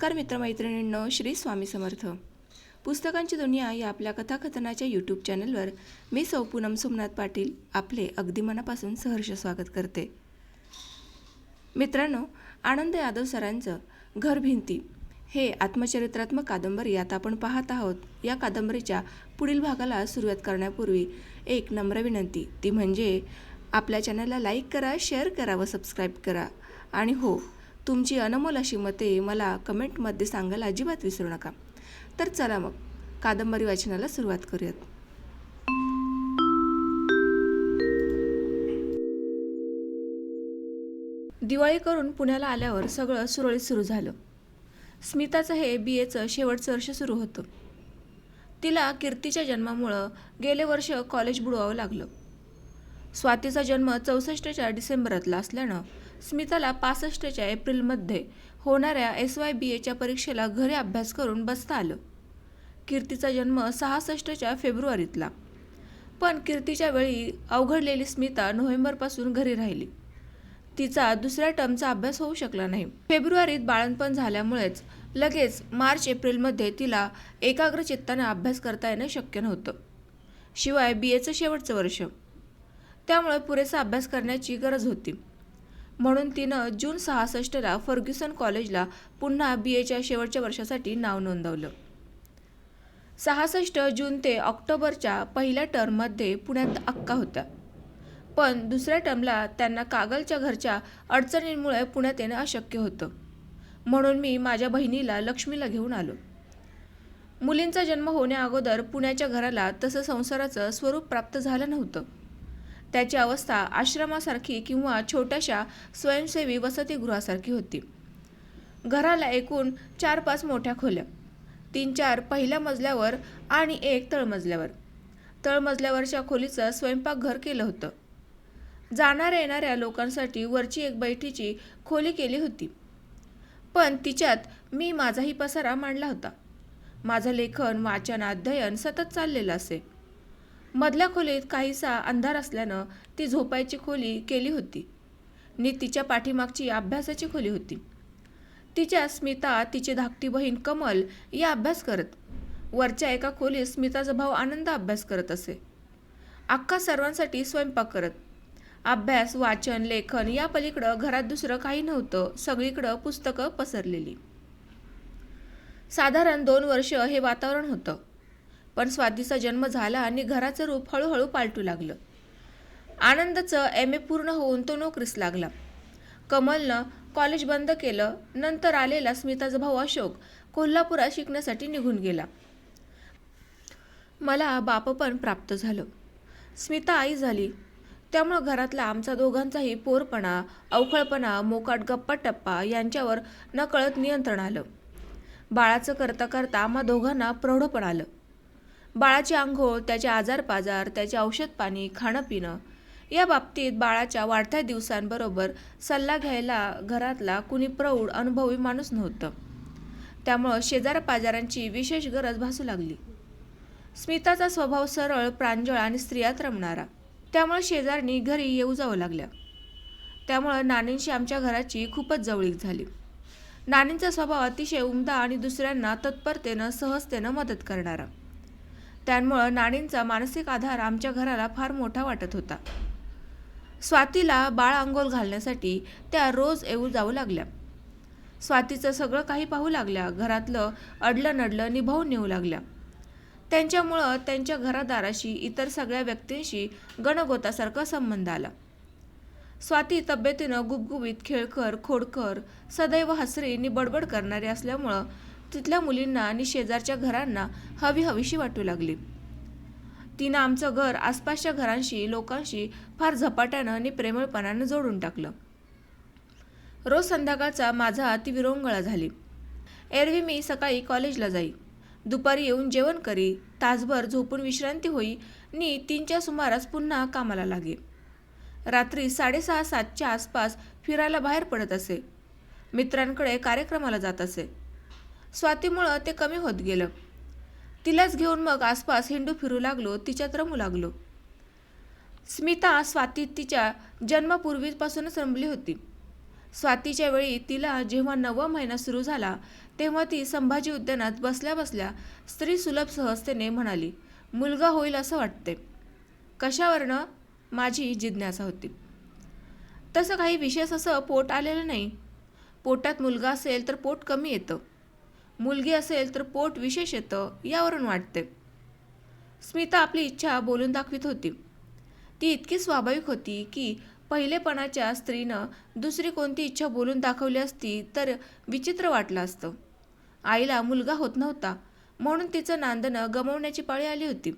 नमस्कार मित्रमैत्रिणींनो श्री स्वामी समर्थ. पुस्तकांची दुनिया या आपल्या कथाकथनाच्या यूट्यूब चॅनलवर मी सौ पूनम सोमनाथ पाटील आपले अगदी मनापासून सहर्ष स्वागत करते. मित्रांनो आनंद यादव सरांचं घर भिंती हे आत्मचरित्रात्मक कादंबरी आता आपण पाहत आहोत. या कादंबरीच्या पुढील भागाला सुरुवात करण्यापूर्वी एक नम्र विनंती. ती म्हणजे आपल्या चॅनलला लाईक करा शेअर करा व सबस्क्राईब करा. आणि हो तुमची अनमोल अशी मते मला कमेंटमध्ये सांगायला अजिबात विसरू नका. तर चला मग कादंबरी वाचनाला सुरुवात करूयात. दिवाळी करून पुण्याला आल्यावर सगळं सुरळीत सुरू झालं. स्मिताचं हे बी एचं शेवटचं वर्ष सुरू होतं. तिला कीर्तीच्या जन्मामुळं गेले वर्ष कॉलेज बुडवावं लागलं. स्वातीचा जन्म चौसष्टच्या डिसेंबरातला असल्यानं स्मिताला पासष्टच्या एप्रिलमध्ये होणाऱ्या एस वाय बी एच्या परीक्षेला घरी अभ्यास करून बसता आलं. कीर्तीचा जन्म सहासष्टच्या फेब्रुवारीतला. पण कीर्तीच्या वेळी अवघडलेली स्मिता नोव्हेंबरपासून घरी राहिली. तिचा दुसऱ्या टर्मचा अभ्यास होऊ शकला नाही. फेब्रुवारीत बाळणपण झाल्यामुळेच लगेच मार्च एप्रिलमध्ये तिला एकाग्र चित्ताने अभ्यास करता येणं शक्य नव्हतं. शिवाय बी एचं शेवटचं वर्ष. त्यामुळे पुरेसा अभ्यास करण्याची गरज होती. म्हणून तिनं जून सहासष्टला फर्ग्युसन कॉलेजला पुन्हा बी एच्या शेवटच्या वर्षासाठी नाव नोंदवलं. सहासष्ट जून ते ऑक्टोबरच्या पहिल्या टर्ममध्ये पुण्यात अक्का होत्या. पण दुसऱ्या टर्मला त्यांना कागलच्या घरच्या अडचणींमुळे पुण्यात येणं अशक्य होतं. म्हणून मी माझ्या बहिणीला लक्ष्मीला घेऊन आलो. मुलींचा जन्म होण्याअगोदर पुण्याच्या घराला तसं संसाराचं स्वरूप प्राप्त झालं नव्हतं. त्याची अवस्था आश्रमासारखी किंवा छोट्याशा स्वयंसेवी वसतिगृहासारखी होती. घराला एकूण चार पाच मोठ्या खोल्या तीन चार पहिल्या मजल्यावर आणि एक तळमजल्यावर. तळमजल्यावरच्या खोलीचं स्वयंपाकघर केलं होतं. जाणाऱ्या येणाऱ्या लोकांसाठी वरची एक बैठीची खोली केली होती. पण तिच्यात मी माझाही पसारा मांडला होता. माझं लेखन वाचन अध्ययन सतत चाललेलं असे. मधल्या खोलीत काहीसा अंधार असल्यानं ती झोपायची खोली केली होती. नी तिच्या पाठीमागची अभ्यासाची खोली होती. तिच्या स्मिता तिची धाकटी बहीण कमल या अभ्यास करत. वरच्या एका खोलीत स्मिताचा भाऊ आनंद अभ्यास करत असे. अख्खा सर्वांसाठी स्वयंपाक करत. अभ्यास वाचन लेखन या पलीकडं घरात दुसरं काही नव्हतं सगळीकडं पुस्तकं पसरलेली. साधारण दोन वर्ष हे वातावरण होतं. पण स्वातीचा जन्म झाला आणि घराचं रूप हळूहळू पालटू लागलं. आनंदचं एम ए पूर्ण होऊन तो नोकरीस लागला. कमलनं कॉलेज बंद केलं नंतर आलेला स्मिताचा भाऊ अशोक कोल्हापुरात शिकण्यासाठी निघून गेला. मला बाप पण प्राप्त झालं. स्मिता आई झाली. त्यामुळं घरातला आमचा दोघांचाही पोरपणा अवखळपणा मोकाट गप्पा टप्पा यांच्यावर नकळत नियंत्रण आलं. बाळाचं करता करता आम्हा दोघांना प्रौढपण आलं. बाळाची आंघोळ त्याचे आजारपाजार त्याचे औषध पाणी खाणं पिणं. या बाबतीत बाळाच्या वाढत्या दिवसांबरोबर सल्ला घ्यायला घरातला कुणी प्रौढ अनुभवी माणूस नव्हतं. त्यामुळं शेजारपाजारांची विशेष गरज भासू लागली. स्मिताचा स्वभाव सरळ प्रांजळ आणि स्त्रियात रमणारा. त्यामुळे शेजारनी घरी येऊ जावं लागल्या. त्यामुळं नानींशी आमच्या घराची खूपच जवळीक झाली. नानींचा स्वभाव अतिशय उमदा आणि दुसऱ्यांना तत्परतेनं सहजतेनं मदत करणारा. त्यामुळं नाणींचा मानसिक आधार आमच्या घराला फार मोठा वाटत होता. स्वातीला बाळ अंघोल घालण्यासाठी त्या रोज येऊ जाऊ लागल्या. स्वातीचं सगळं काही पाहू लागल्या घरातलं अडलं नडलं निभावून नेऊ लागल्या. त्यांच्यामुळं त्यांच्या घरादाराशी इतर सगळ्या व्यक्तींशी गणगोतासारखा संबंध आला. स्वाती तब्येतीनं गुबगुबीत खेळकर खोडकर सदैव हसरी नि बडबड करणारी असल्यामुळं तिथल्या मुलींना आणि शेजारच्या घरांना हवी हवीशी वाटू लागली. तिनं आमचं घर आसपासच्या घरांशी लोकांशी फार झपाट्यानं आणि प्रेमळपणानं जोडून टाकलं. रोज संध्याकाळचा माझा ती विरंगळा झाली. एरवी मी सकाळी कॉलेजला जाई. दुपारी येऊन जेवण करी तासभर झोपून विश्रांती होई नी तीनच्या सुमारास पुन्हा कामाला लागे. रात्री साडेसहा सातच्या आसपास फिरायला बाहेर पडत असे. मित्रांकडे कार्यक्रमाला जात असे. स्वातीमुळं ते कमी होत गेलं. तिलाच घेऊन मग आसपास हिंडू फिरू लागलो तिच्यात रमू लागलो. स्मिता स्वाती तिच्या जन्मापूर्वीपासूनच रमली होती. स्वातीच्या वेळी तिला जेव्हा नववा महिना सुरू झाला तेव्हा ती संभाजी उद्यानात बसल्या बसल्या स्त्री सुलभ सहजतेने म्हणाली मुलगा होईल असं वाटते कशावरनं? माझी जिज्ञासा होती. तसं काही विशेष असं पोट आलेलं नाही. पोटात मुलगा असेल तर पोट कमी येतं. मुलगी असेल तर पोट विशेष येतं यावरून वाटते. स्मिता आपली इच्छा बोलून दाखवित होती. ती इतकी स्वाभाविक होती की पहिलेपणाच्या स्त्रीनं दुसरी कोणती इच्छा बोलून दाखवली असती तर विचित्र वाटलं असतं. आईला मुलगा होत नव्हता म्हणून तिचं नांदणं गमवण्याची पाळी आली होती.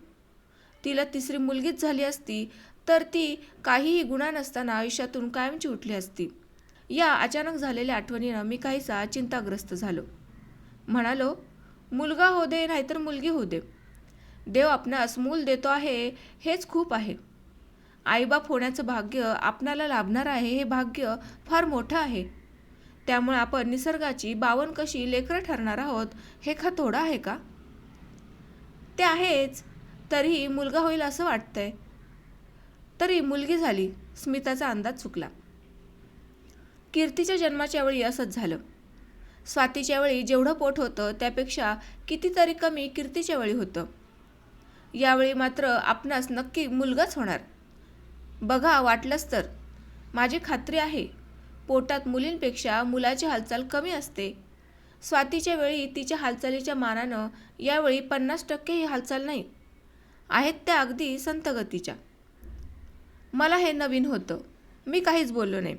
तिला तिसरी मुलगीच झाली असती तर ती काहीही गुन्हा नसताना आयुष्यातून कायमची उठली असती. या अचानक झालेल्या आठवणीनं मी काहीसा चिंताग्रस्त झालो. म्हणालो मुलगा हो दे नाहीतर मुलगी होऊ दे. देव आपणास मूल देतो आहे हेच खूप आहे. आईबाप होण्याचं भाग्य आपणाला लाभणार आहे हे भाग्य फार मोठं आहे. त्यामुळे आपण निसर्गाची बावन कशी लेकरं ठरणार आहोत हे का थोडं आहे का? ते आहेच. तरीही मुलगा होईल असं वाटतंय. तरी मुलगी झाली. स्मिताचा अंदाज चुकला. कीर्तीच्या जन्माच्या वेळी असंच झालं. स्वातीच्या वेळी जेवढं पोट होतं त्यापेक्षा कितीतरी कमी कीर्तीच्या वेळी होतं. यावेळी मात्र आपणास नक्की मुलगाच होणार. बघा वाटलंच तर. माझी खात्री आहे पोटात मुलींपेक्षा मुलाची हालचाल कमी असते. स्वातीच्या वेळी तिच्या हालचालीच्या मानानं यावेळी पन्नास टक्केही हालचाल नाही. आहेत त्या अगदी संतगतीच्या. मला हे नवीन होतं. मी काहीच बोललो नाही.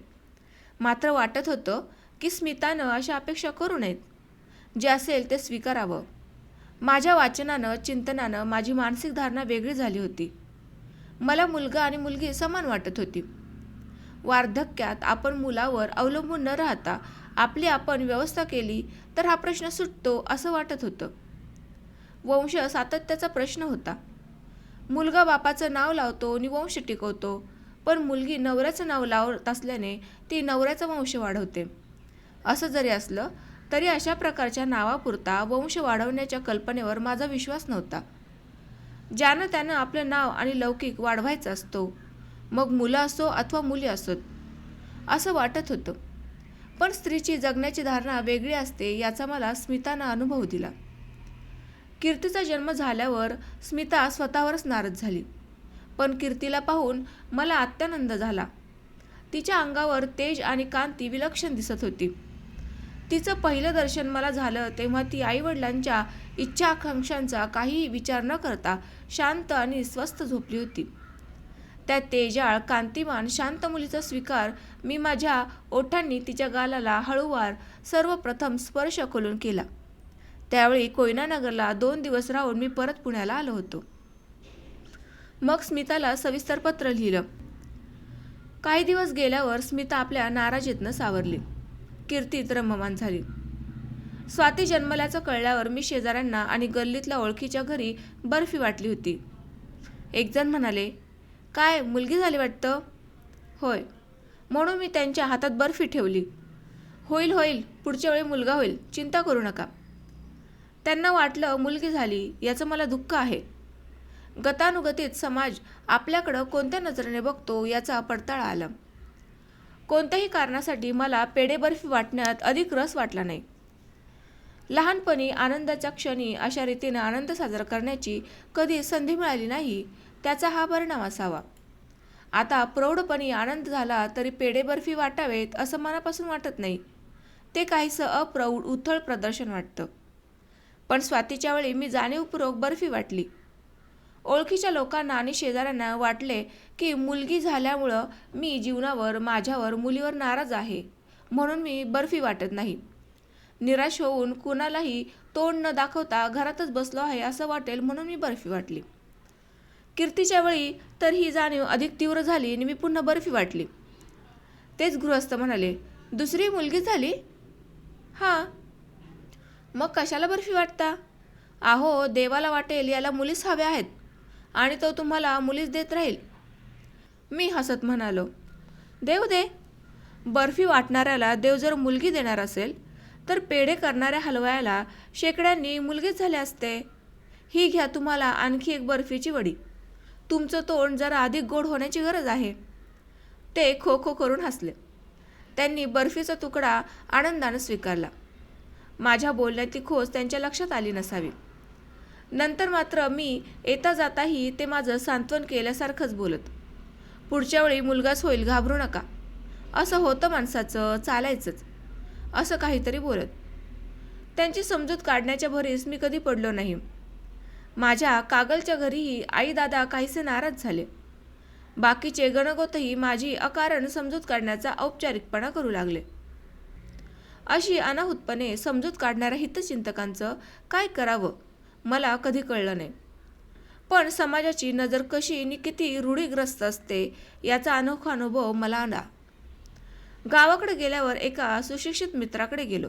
मात्र वाटत होतं की स्मितानं अशा अपेक्षा करू नयेत. जे असेल ते स्वीकारावं. माझ्या वाचनानं चिंतनानं माझी मानसिक धारणा वेगळी झाली होती. मला मुलगा आणि मुलगी समान वाटत होती. वार्धक्यात आपण मुलावर अवलंबून न राहता आपली आपण व्यवस्था केली तर हा प्रश्न सुटतो असं वाटत होतं. वंश सातत्याचा प्रश्न होता. मुलगा बापाचं नाव लावतो आणि वंश टिकवतो पण मुलगी नवऱ्याचं नाव लावत असल्याने ती नवऱ्याचा वंश वाढवते. असं जरी असलं तरी अशा प्रकारच्या नावापुरता वंश वाढवण्याच्या कल्पनेवर माझा विश्वास नव्हता. ज्यानं त्यानं आपलं नाव आणि लौकिक वाढवायचा असतो. मग मुलं असो अथवा मुली असोत असं वाटत होतं. पण स्त्रीची जगण्याची धारणा वेगळी असते याचा मला स्मितानं अनुभव दिला. कीर्तीचा जन्म झाल्यावर स्मिता स्वतःवरच नाराज झाली. पण कीर्तीला पाहून मला अत्यानंद झाला. तिच्या अंगावर तेज आणि कांती विलक्षण दिसत होती. तिचं पहिलं दर्शन मला झालं तेव्हा ती आईवडिलांच्या इच्छा आकांक्षांचा काहीही विचार न करता शांत आणि स्वस्थ झोपली होती. त्या तेजाळ कांतिमान शांत मुलीचा स्वीकार मी माझ्या ओठांनी तिच्या गालाला हळूवार सर्वप्रथम स्पर्श खोलून केला. त्यावेळी कोयनानगरला दोन दिवस राहून मी परत पुण्याला आलो होतो. मग स्मिताला सविस्तर पत्र लिहिलं. काही दिवस गेल्यावर स्मिता आपल्या नाराजीतनं सावरली. कीर्तीत रममान झाली. स्वाती जन्मल्याचं कळल्यावर मी शेजाऱ्यांना आणि गल्लीतल्या ओळखीच्या घरी बर्फी वाटली होती. एकजण म्हणाले काय मुलगी झाली वाटतं? होय. म्हणून मी त्यांच्या हातात बर्फी ठेवली. होईल होईल पुढच्या वेळी मुलगा होईल चिंता करू नका. त्यांना वाटलं मुलगी झाली याचं मला दुःख आहे. गतानुगतीत समाज आपल्याकडं कोणत्या नजरेने बघतो याचा पडताळा आला. कोणत्याही कारणासाठी मला पेढे बर्फी वाटण्यात अधिक रस वाटला नाही. लहानपणी आनंदाच्या क्षणी अशा रीतीने आनंद साजरा करण्याची कधी संधी मिळाली नाही त्याचा हा परिणाम असावा. आता प्रौढपणी आनंद झाला तरी पेढे बर्फी वाटावेत असं मनापासून वाटत नाही. ते काहीसं अप्रौढ उथळ प्रदर्शन वाटतं. पण स्वातीच्या वेळी मी जाणीवपूर्वक बर्फी वाटली. ओळखीच्या लोकांना आणि शेजाऱ्यांना वाटले की मुलगी झाल्यामुळं मी जीवनावर माझ्यावर मुलीवर नाराज आहे. म्हणून मी बर्फी वाटत नाही. निराश होऊन कुणालाही तोंड न दाखवता घरातच बसलो आहे असं वाटेल म्हणून मी बर्फी वाटली. कीर्तीच्या वेळी तर ही जाणीव अधिक तीव्र झाली आणि मी पुन्हा बर्फी वाटली. तेच गृहस्थ म्हणाले दुसरी मुलगी झाली? हां. मग कशाला बर्फी वाटता? आहो देवाला वाटेल याला मुलीच हव्या आहेत. आणि तो तुम्हाला मुलीच देत राहील. मी हसत म्हणालो देव दे. बर्फी वाटणाऱ्याला देव जर मुलगी देणार असेल तर पेढे करणाऱ्या हलवायाला शेकड्यांनी मुलगीच झाले असते. ही घ्या तुम्हाला आणखी एक बर्फीची वडी. तुमचं तोंड जरा अधिक गोड होण्याची गरज आहे. ते खो खो करून हसले. त्यांनी बर्फीचा तुकडा आनंदानं स्वीकारला. माझ्या बोलण्याची खोज त्यांच्या लक्षात आली नसावी. नंतर मात्र मी येता जाताही ते माझं सांत्वन केल्यासारखंच बोलत. पुढच्या वेळी मुलगाच होईल घाबरू नका. असं होतं माणसाचं चालायचंच. असं काहीतरी बोलत. त्यांची समजूत काढण्याच्या भरीस मी कधी पडलो नाही. माझ्या कागलच्या घरीही आई दादा काहीसे नाराज झाले. बाकीचे गणगोतही माझी अकारण समजूत काढण्याचा औपचारिकपणा करू लागले. अशी अनाहूतपणे समजूत काढणाऱ्या हितचिंतकांचं काय करावं? मला कधी कळलं नाही. पण समाजाची नजर कशी आणि किती रूढीग्रस्त असते याचा अनोखा अनुभव मला आला. गावाकडे गेल्यावर एका सुशिक्षित मित्राकडे गेलो.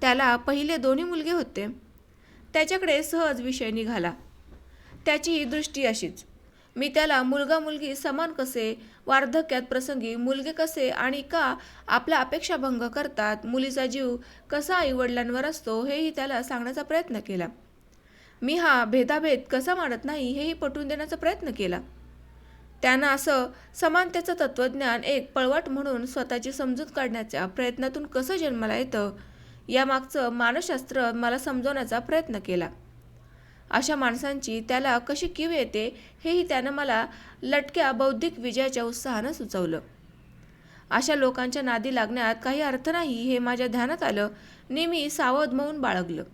त्याला पहिले दोन्ही मुलगे होते. त्याच्याकडे सहज विषय निघाला. त्याचीही दृष्टी अशीच. मी त्याला मुलगा मुलगी समान कसे वार्धक्यात प्रसंगी मुलगे कसे आणि का आपला अपेक्षाभंग करतात मुलीचा जीव कसा आईवडिलांवर असतो हेही त्याला सांगण्याचा प्रयत्न केला. मी हा भेदाभेद कसा मानत नाही हेही पटवून देण्याचा प्रयत्न केला. त्यानं असं समानतेचं तत्त्वज्ञान एक पळवाट म्हणून स्वतःची समजूत काढण्याच्या प्रयत्नातून कसं जन्माला येतं यामागचं मानसशास्त्र मला समजवण्याचा प्रयत्न केला. अशा माणसांची त्याला कशी कीव येते हेही त्यानं मला लटक्या बौद्धिक विजयाच्या उत्साहानं सुचवलं. अशा लोकांच्या नादी लागण्यात काही अर्थ नाही हे माझ्या ध्यानात आलं. नेहमी सावध मौन बाळगलं.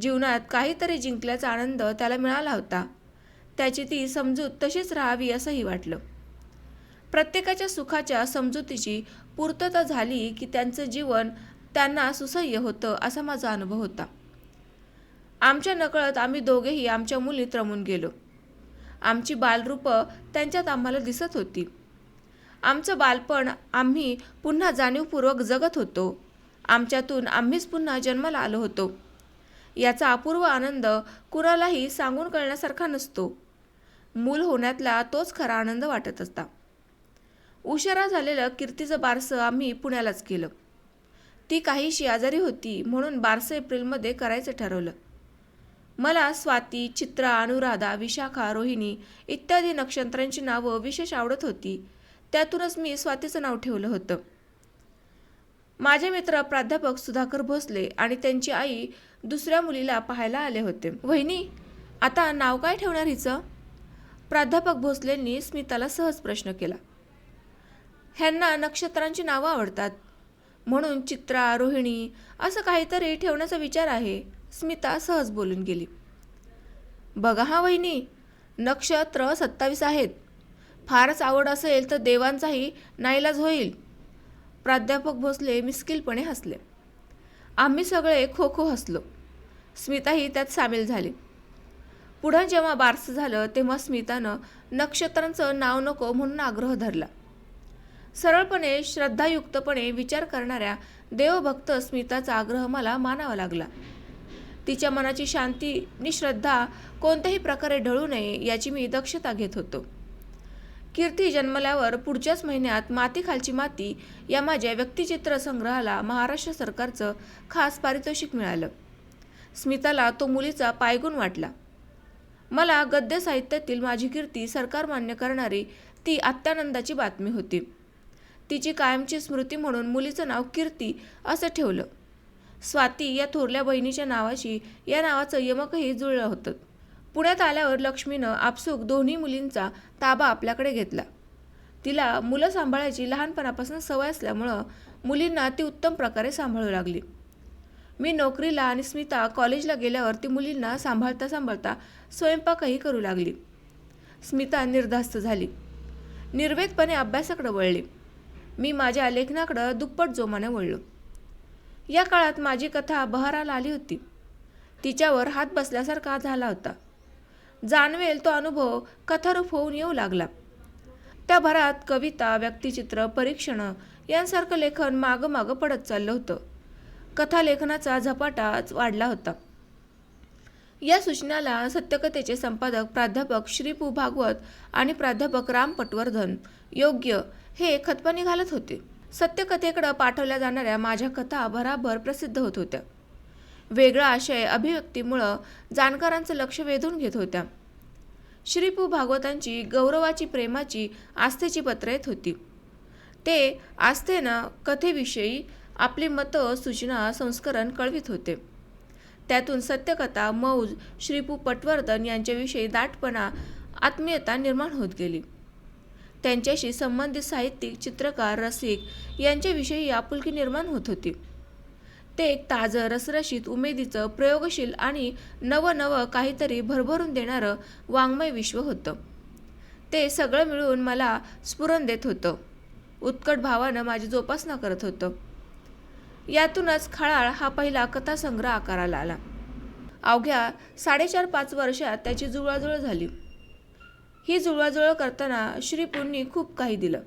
जीवनात काहीतरी जिंकल्याचा आनंद त्याला मिळाला होता. त्याची ती समजूत तशीच राहावी असंही वाटलं. प्रत्येकाच्या सुखाच्या समजुतीची पूर्तता झाली की त्यांचं जीवन त्यांना सुसह्य होतं असा माझा अनुभव होता. आमच्या नकळत आम्ही दोघेही आमच्या मुलीत रमून गेलो. आमची बालरूपं त्यांच्यात आम्हाला दिसत होती. आमचं बालपण आम्ही पुन्हा जाणीवपूर्वक जगत होतो. आमच्यातून आम्हीच पुन्हा जन्माला आलो होतो. याचा अपूर्व आनंद कुणालाही सांगून कळण्यासारखा नसतो. मूल होण्यातला तोच खरा आनंद वाटत असता. उशिरा झालेलं कीर्तीचं बारसं आम्ही पुण्यालाच केलं. ती काहीशी आजारी होती म्हणून बारसं एप्रिलमध्ये करायचं ठरवलं. मला स्वाती चित्रा अनुराधा विशाखा रोहिणी इत्यादी नक्षत्रांची नावं विशेष आवडत होती. त्यातूनच मी स्वातीचं नाव ठेवलं होतं. माझे मित्र प्राध्यापक सुधाकर भोसले आणि त्यांची आई दुसऱ्या मुलीला पाहायला आले होते. वहिनी आता नाव काय ठेवणार हिचं? प्राध्यापक भोसलेंनी स्मिताला सहज प्रश्न केला. ह्यांना नक्षत्रांची नावं आवडतात. म्हणून चित्रा रोहिणी असं काहीतरी ठेवण्याचा विचार आहे स्मिता सहज बोलून गेली. बघा हा वहिनी नक्षत्र सत्तावीस आहेत. फारच आवड असेल तर देवांचाही नाईलाज होईल. प्राध्यापक भोसले मिस्किलपणे हसले. आम्ही सगळे खो खो हसलो. स्मिताही त्यात सामील झाली. पुढं जेव्हा बारसं झालं तेव्हा स्मितानं नक्षत्रांचं नाव नको म्हणून आग्रह धरला. सरळपणे श्रद्धायुक्तपणे विचार करणाऱ्या देवभक्त स्मिताचा आग्रह मला मानावा लागला. तिच्या मनाची शांती नि श्रद्धा कोणत्याही प्रकारे ढळू नये याची मी दक्षता घेत होतो. कीर्ती जन्मल्यावर पुढच्याच महिन्यात मातीखालची माती या माझ्या व्यक्तिचित्र संग्रहाला महाराष्ट्र सरकारचं खास पारितोषिक मिळालं. स्मिताला तो मुलीचा पायगुण वाटला. मला गद्य साहित्यातील माझी कीर्ती सरकार मान्य करणारी ती अत्यानंदाची बातमी होती. तिची कायमची स्मृती म्हणून मुलीचं नाव कीर्ती असं ठेवलं. स्वाती या थोरल्या बहिणीच्या नावाशी या नावाचं यमकही जुळलं होतं. पुण्यात आल्यावर लक्ष्मीनं आपसूक दोन्ही मुलींचा ताबा आपल्याकडे घेतला. तिला मुलं सांभाळायची लहानपणापासून सवय असल्यामुळं मुलींना ती उत्तम प्रकारे सांभाळू लागली. मी नोकरीला आणि स्मिता कॉलेजला गेल्यावर ती मुलींना सांभाळता सांभाळता स्वयंपाकही करू लागली. स्मिता निर्धास्त झाली. निर्वेदपणे अभ्यासाकडे वळली. मी माझ्या लेखनाकडं दुप्पट जोमाने वळलो. या काळात माझी कथा बहाराला आली होती. तिच्यावर हात बसल्यासारखा झाला होता. जाणवेल तो अनुभव कथारूप होऊन येऊ लागला. त्या भरात कविता व्यक्तिचित्र परीक्षणं यांसारखं लेखन मागं मागं पडत चाललं होतं. कथा लेखनाचा झपाटाच वाढला होता. या सूचनाला सत्यकथेचे संपादक प्राध्यापक श्रीपू भागवत आणि प्राध्यापक राम पटवर्धन योग्य हे खतपाणी घालत होते. सत्यकथेकडं पाठवल्या जाणाऱ्या माझ्या कथा भराभर प्रसिद्ध होत होत्या. वेगळा आशय अभिव्यक्तीमुळं जाणकारांचं लक्ष वेधून घेत होत्या. श्रीपू भागवतांची गौरवाची प्रेमाची आस्थेची पत्र येत होती. ते आस्थेनं कथेविषयी आपली मतं सूचना संस्करण कळवित होते. त्यातून सत्यकथा मौज श्रीपू पटवर्धन यांच्याविषयी दाटपणा आत्मीयता निर्माण होत गेली. त्यांच्याशी संबंधित साहित्यिक चित्रकार रसिक यांच्याविषयी आपुलकी निर्माण होत होती. ते एक ताजं रसरशीत उमेदीचं प्रयोगशील आणि नवनवं काहीतरी भरभरून देणारं वाङ्मय विश्व होतं. ते सगळं मिळून मला स्फुरण देत होतं. उत्कट भावानं माझी जोपासना करत होतं. यातूनच खळाळ हा पहिला कथासंग्रह आकाराला आला. अवघ्या साडेचार पाच वर्षात त्याची जुळवाजुळव झाली. ही जुळवाजुळव करताना श्रीपूंनी खूप काही दिलं.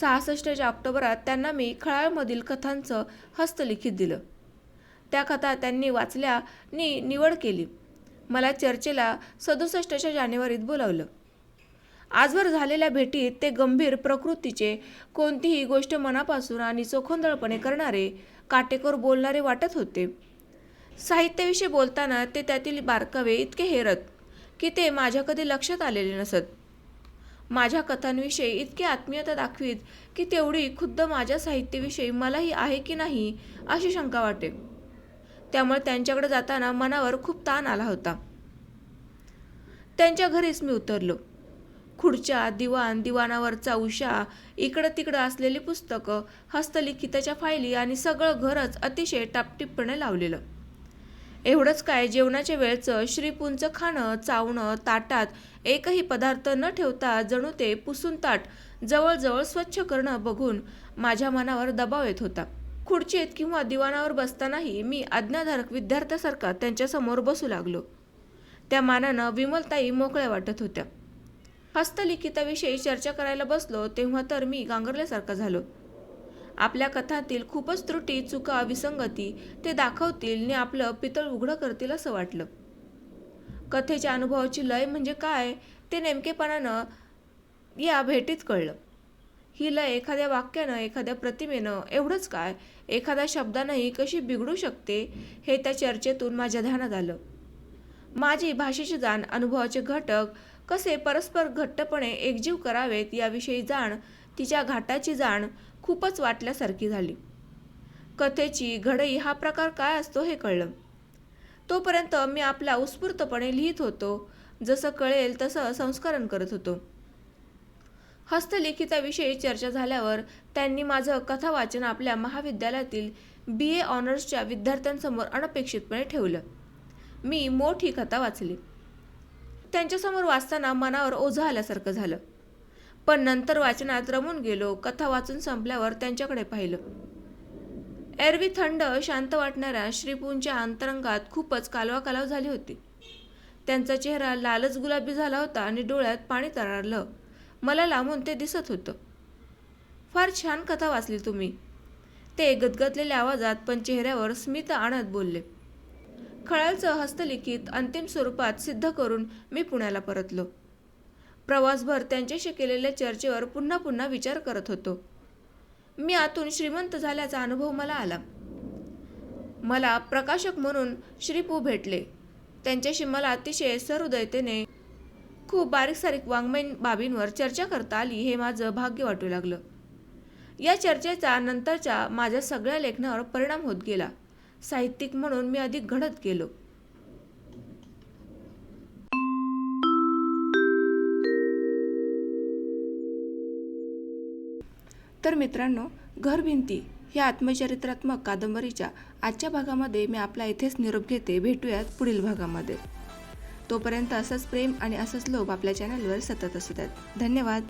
सहासष्टच्या ऑक्टोबरात त्यांना मी खळाळमधील कथांचं हस्तलिखित दिलं. त्या कथा त्यांनी वाचल्यानी निवड केली. मला चर्चेला सदुसष्टच्या जानेवारीत बोलावलं. आजवर झालेल्या भेटीत ते गंभीर प्रकृतीचे कोणतीही गोष्ट मनापासून आणि चोखंदळपणे करणारे काटेकोर बोलणारे वाटत होते. साहित्याविषयी बोलताना ते त्यातील बारकावे इतके हेरत की ते माझ्या कधी लक्षात आलेले नसत. माझ्या कथांविषयी इतकी आत्मीयता दाखवीत की तेवढी खुद्द माझ्या साहित्याविषयी मलाही आहे की नाही अशी शंका वाटे. त्यामुळे त्यांच्याकडे जाताना मनावर खूप ताण आला होता. त्यांच्या घरीच मी उतरलो. खुर्च्या दिवाण दिवाणावरचा उषा इकडं तिकडं असलेली पुस्तकं हस्तलिखिताच्या फायली आणि सगळं घरच अतिशय टापटीपणे लावलेलं. एवढंच काय जेवणाच्या वेळचं श्रीपूंचं खाणं चावणं ताटात एकही पदार्थ न ठेवता जणू ते पुसून ताट जवळजवळ स्वच्छ करणं बघून माझ्या मनावर दबाव येत होता. खुर्चीत किंवा दिवाणावर बसतानाही मी आज्ञाधारक विद्यार्थ्यासारखा त्यांच्यासमोर बसू लागलो. त्या मानानं विमलताई मोकळ्या वाटत होत्या. हस्तलिखिताविषयी चर्चा करायला बसलो तेव्हा तर मी गांगरल्यासारखा झालो. आपल्या कथातील खूपच त्रुटी चुका विसंगती ते दाखवतील आणि आपलं पितळ उघडं करतील असं वाटलं. कथेच्या अनुभवाची लय म्हणजे काय ते नेमकेपणानं या भेटीत कळलं. ही लय एखाद्या वाक्यानं एखाद्या प्रतिमेनं एवढंच काय? एखाद्या शब्दानंही कशी बिघडू शकते हे त्या चर्चेतून माझ्या ध्यानात आलं. माझी भाषेची जाण अनुभवाचे घटक कसे परस्पर घट्टपणे एकजीव करावेत याविषयी जाण तिच्या घाटाची जाण खूपच वाटल्यासारखी झाली. कथेची घडई हा प्रकार काय असतो हे कळलं. तोपर्यंत मी आपला उत्स्फूर्तपणे लिहित होतो जसं कळेल तसं संस्करण करत होतो. हस्तलिखिताविषयी चर्चा झाल्यावर त्यांनी माझं कथा वाचन आपल्या महाविद्यालयातील बी ए ऑनर्सच्या विद्यार्थ्यांसमोर अनपेक्षितपणे ठेवलं. मी मोठी कथा वाचली. त्यांच्यासमोर वाचताना मनावर ओझं आल्यासारखं झालं. पण नंतर वाचनात रमून गेलो कथा वाचून संपल्यावर त्यांच्याकडे पाहिलं. एरवी थंड शांत वाटणाऱ्या श्रीपूंच्या अंतरंगात खूपच कालवा कालव झाली होती. त्यांचा चेहरा लालच गुलाबी झाला होता आणि डोळ्यात पाणी तरारलं मला लांबून ते दिसत होतं. फार छान कथा वाचली तुम्ही. ते गदगदलेल्या आवाजात पण चेहऱ्यावर स्मित आणत बोलले. खळालचं हस्तलिखित अंतिम स्वरूपात सिद्ध करून मी पुण्याला परतलो. प्रवासभर त्यांच्याशी केलेल्या चर्चेवर पुन्हा पुन्हा विचार करत होतो. मी आतून श्रीमंत झाल्याचा अनुभव मला आला. मला प्रकाशक म्हणून श्रीपू भेटले. त्यांच्याशी मला अतिशय सहृदयतेने खूप बारीक सारीक वाङ्मयीन बाबींवर चर्चा करता आली हे माझं भाग्य वाटू लागलं. या चर्चेचा नंतरच्या माझ्या सगळ्या लेखनावर परिणाम होत गेला. साहित्यिक म्हणून मी अधिक घडत गेलो. तर मित्रांनो घरभिंती ह्या आत्मचरित्रात्मक कादंबरीच्या आजच्या भागामध्ये मी आपला इथेच निरोप घेते. भेटूयात पुढील भागामध्ये. तोपर्यंत असंच प्रेम आणि असंच लोभ आपल्या चॅनलवर सतत असू द्यात. धन्यवाद.